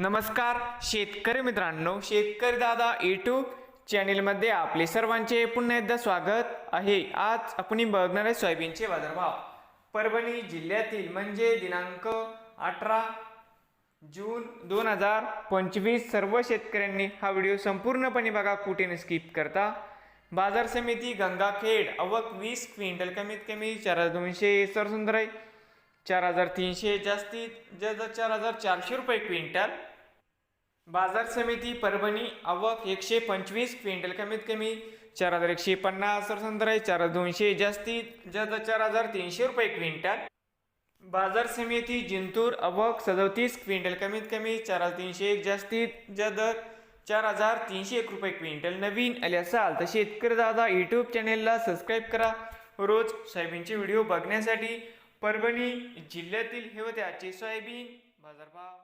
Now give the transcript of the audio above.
नमस्कार शेतकरी मित्रांनो शेतकरी दादा यूट्यूब चॅनेलमध्ये आपले सर्वांचे पुन्हा एकदा स्वागत आहे. आज आपण बघणार आहे सोयाबीनचे बाजारभाव. परभणी जिल्ह्यातील म्हणजे दिनांक अठरा जून दोन हजार पंचवीस सर्व शेतकऱ्यांनी हा व्हिडिओ संपूर्णपणे बघा कुठे स्किप करता. बाजार समिती गंगाखेड अवक वीस क्विंटल कमीत कमी चार हजार दोनशे सरसुंदर आहे. चार हजार तीनशे जास्तीत जास्त चार हजार चारशे रुपये क्विंटल. बाजार समिती परभणी आवक एकशे पंचवीस क्विंटल कमीत कमी चार हजार एकशे पन्नास सरसुंदर चार हजार दोनशे जास्तीत जास्त चार हजार तीनशे रुपये क्विंटल. बाजार समिती जिंतूर अवक सदतीस क्विंटल कमीत कमी चार हजार तीनशे एक जास्तीत जास्त चार हजार तीनशे एक रुपये क्विंटल. नवीन आले असाल तर शेतकरी दादा यूट्यूब चॅनेलला सबस्क्राईब करा. रोज सोयाबीनचे व्हिडिओ बघण्यासाठी परभणी जिल्ह्यातील हे होते आजचे सोयाबीन बाजारभाव.